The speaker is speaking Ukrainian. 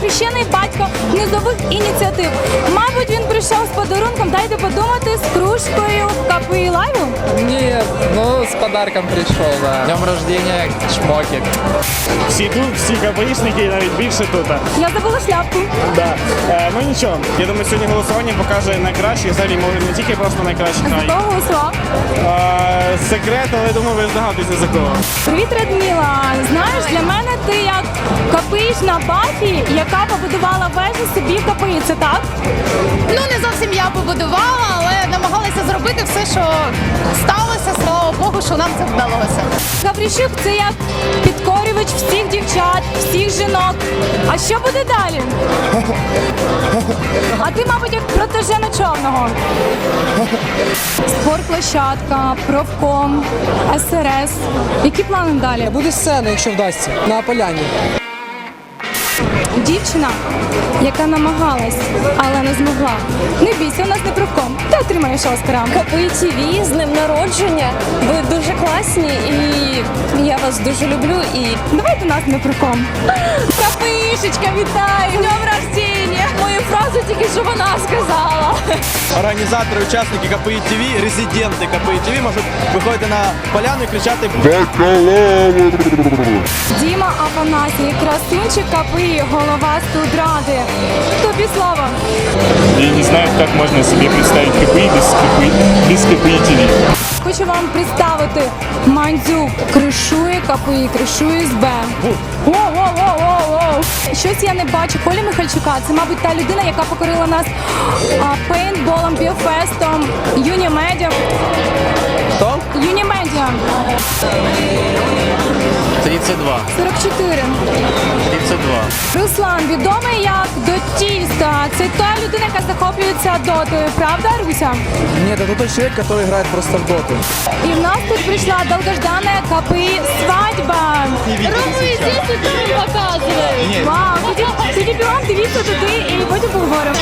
хрещений батько низових ініціатив. Мабуть, він прийшов з подарунком, дайте подумати, з кружкою КПІ лайву. Нет, ну с подарком пришел, да. Днем рождения, чмокик. Всі тут, всі КПІшники, навіть більше тут. Я забула шляпку. Да. Е, ну нічого, я думаю, сьогодні голосування покаже найкращий, взагалі може не тільки просто найкращий За край. кого голосував? Е, секрет, але думаю, ви здогадуєтеся за кого. Привіт, Радміла. Знаєш, для мене ти як капишна Бафі, яка побудувала вежу собі в КПІ. Це так? Ну не зовсім я побудувала, але намагалася зробити все, що сталося. Слава Богу, що нам це вдалося. Гаврищук це як підкорювач всіх дівчат, всіх жінок. А що буде далі? А ти, мабуть, як протежена човного. Спортплощадка, профком, СРС. Які плани далі? Буде сцена, якщо вдасться, на поляні. Дівчина, яка намагалась, але не змогла. Не бійся, у нас не профком. Ти отримаєш Оскара. КПІ ТВ з ним народження. Ви дуже класні і я вас дуже люблю. І давайте нас не профком. Капишечка, вітаю! Днем рождення! мою фразу тільки що вона сказала. Організатори, учасники КПІ ТВ, резиденти КПІ ТВ можуть виходити на поляну і кричати Діма Афанасій, красунчик КПІ, голова студради. Тобі слово. Я не знаю, як можна собі представити КПІ без КПІ, без КПІ ТВ. Хочу вам представити Мандзюк. Кришує КПІ, кришує СБ. Щось я не бачу. Коля Михальчука, це, мабуть, та людина, яка покорила нас а, пейнтболом, біофестом, Юні Медіа. Хто? Юні Медіа. 32. 44. 32. Руслан відомий як Дотіста. Це та людина, яка захоплюється дотою. Правда, Руся? Нет, это тот человек, который играет просто в доту. І в нас тут прийшла долгожданная КПІ свадьба. Рому показывай. Нет. Вау, тоді, тоді бігом дивіться туди і потім поговоримо.